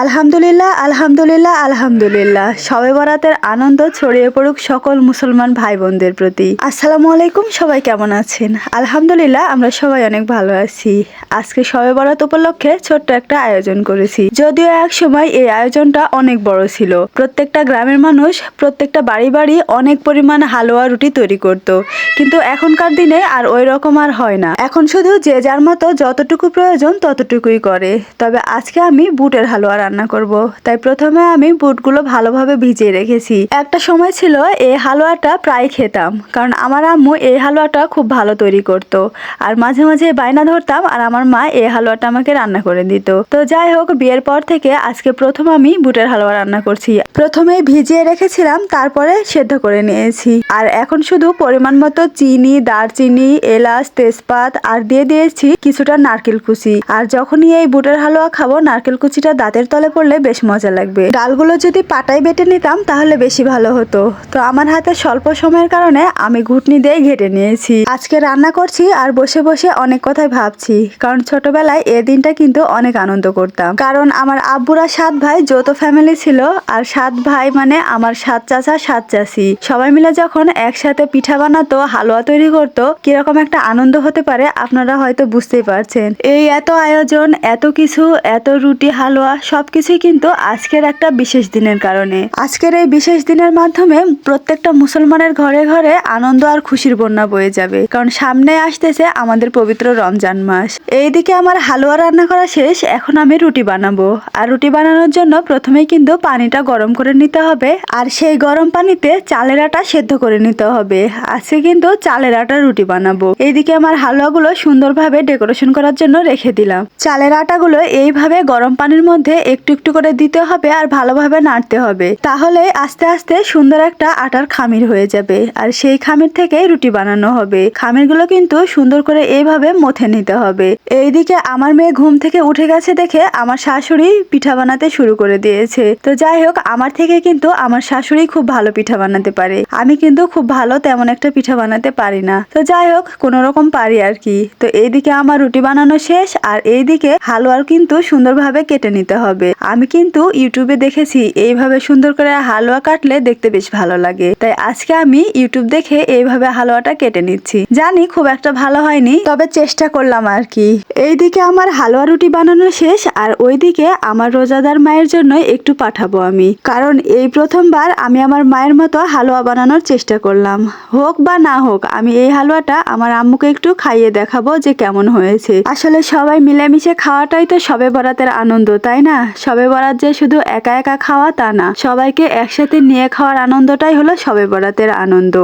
আলহামদুলিল্লাহ আলহামদুলিল্লাহ আলহামদুলিল্লাহ। শবে বরাতের আনন্দ ছড়িয়ে পড়ুক সকল মুসলমান ভাই বোনদের প্রতি। আসসালামু আলাইকুম, সবাই কেমন আছেন? আলহামদুলিল্লাহ, আমরা সবাই অনেক ভালো আছি। আজকে শবে বরাত উপলক্ষে ছোট্ট একটা আয়োজন করেছি। যদিও এক সময় এই আয়োজনটা অনেক বড় ছিল। প্রত্যেকটা গ্রামের মানুষ, প্রত্যেকটা বাড়ি বাড়ি অনেক পরিমাণ হালুয়া রুটি তৈরি করত। কিন্তু এখনকার দিনে আর ওই রকম আর হয় না। এখন শুধু যে যার মতো যতটুকু প্রয়োজন ততটুকুই করে। তবে আজকে আমি বুটের হালুয়া রান্না করব। তাই প্রথমে আমি বুটগুলো ভালোভাবে ভিজিয়ে রেখেছি। একটা সময় ছিল এই হালুয়াটা প্রায় খেতাম, কারণ আমার আম্মু এই হালুয়াটা খুব ভালো তৈরি করত। আর মাঝে মাঝে বায়না ধরতাম আর আমার মা এই হালুয়াটা আমাকে রান্না করে দিত। তো যাই হোক, বিয়ের পর থেকে আজকে প্রথম আমি বুটের হালুয়া রান্না করছি। প্রথমে ভিজিয়ে রেখেছিলাম, তারপরে সেদ্ধ করে নিয়েছি। আর এখন শুধু পরিমাণ মতো চিনি, দারচিনি, এলাচ, তেজপাত আর দিয়ে দিয়েছি কিছুটা নারকেল কুচি। আর যখনই এই বুটের হালুয়া খাব, নারকেল কুচিটা দাঁতের তলে পড়লে বেশ মজা লাগবে। ডালগুলো যদি পাটায় বেটে নিতাম, তাহলে বেশি ভালো হতো। তো আমার হাতে স্বল্প সময়ের কারণে আমি ঘুটনি দিয়ে ঘেটে নিয়েছি। আজকে রান্না করছি আর বসে বসে অনেক কথাই ভাবছি, কারণ ছোটবেলায় এ দিনটা কিন্তু অনেক আনন্দ করতাম। কারণ আমার আব্বুরা সাত ভাই, যৌথ ফ্যামিলি ছিল, আর সাত ভাই মানে আমার সাত চাচা, সাত চাচি। সবাই মিলে যখন একসাথে পিঠা বানাতো, হালুয়া তৈরি করতো, কীরকম একটা আনন্দ হতে পারে আপনারা হয়তো বুঝতেই পারছেন। এই এত আয়োজন, এত কিছু, এত রুটি, হালুয়া সবকিছুই কিন্তু আজকের একটা বিশেষ দিনের কারণে। আজকের এই বিশেষ দিনের মাধ্যমে প্রত্যেকটা মুসলমানের ঘরে ঘরে আনন্দ আর খুশির বন্যা বয়ে যাবে। কারণ সামনে আসতেছে আমাদের পবিত্র রমজান মাস। এইদিকে আমার হালুয়া রান্না করা শেষ, এখন আমি রুটি বানাবো। আর রুটি বানানোর জন্য প্রথমেই কিন্তু পানিটা গরম করে নিতে হবে, আর সেই গরম পানিতে চালের আটা সেদ্ধ করে নিতে হবে। আজকে কিন্তু চালের আটা রুটি বানাবো। এইদিকে আমার হালুয়াগুলো সুন্দরভাবে ডেকোরেশন করার জন্য রেখে দিলাম। চালের আটাগুলো এইভাবে গরম পানির মধ্যে একটু একটু করে দিতে হবে আর ভালোভাবে নাড়তে হবে। তাহলে আস্তে আস্তে সুন্দর একটা আটার খামির হয়ে যাবে। আর সেই খামির থেকে রুটি বানানো হবে। খামিরগুলো কিন্তু সুন্দর করে এইভাবে মথে নিতে হবে। এইদিকে আমার মেয়ে ঘুম থেকে উঠে গেছে দেখে আমার শাশুড়ি পিঠা বানাতে শুরু করে দিয়েছে। তো যাই হোক, আমার থেকে কিন্তু আমার শাশুড়ি খুব ভালো পিঠা বানাতে পারে। আমি কিন্তু খুব ভালো তেমন একটা পিঠা বানাতে পারি না। তো যাই হোক, কোনো রকম পারি আর কি। তো এইদিকে আমার রুটি বানানো শেষ। আর এইদিকে হালুয়ার কিন্তু সুন্দরভাবে কেটে নিতে হবে। আমি কিন্তু ইউটিউবে দেখেছি, এইভাবে সুন্দর করে হালুয়া কাটলে দেখতে বেশ ভালো লাগে। তাই আজকে আমি ইউটিউব দেখে এইভাবে হালুয়াটা কেটে নিচ্ছি। জানি খুব একটা ভালো হয়নি, তবে চেষ্টা করলাম আর কি। এইদিকে আমার হালুয়া রুটি বানানো শেষ, আর ওইদিকে আমার রোজাদার মায়ের জন্য একটু পাঠাবো আমি। কারণ এই প্রথমবার আমি আমার মায়ের মতো হালুয়া বানানোর চেষ্টা করলাম। হোক বা না হোক, আমি এই হালুয়াটা আমার আম্মুকে একটু খাইয়ে দেখাবো যে কেমন হয়েছে। আসলে সবাই মিলেমিশে খাওয়াটাই তো সবে বরাতের আনন্দ, তাই না? সবে বরাত যে শুধু একা একা খাওয়া তা না, সবাইকে একসাথে নিয়ে খাওয়ার আনন্দটাই হলো সবে বরাতের আনন্দ।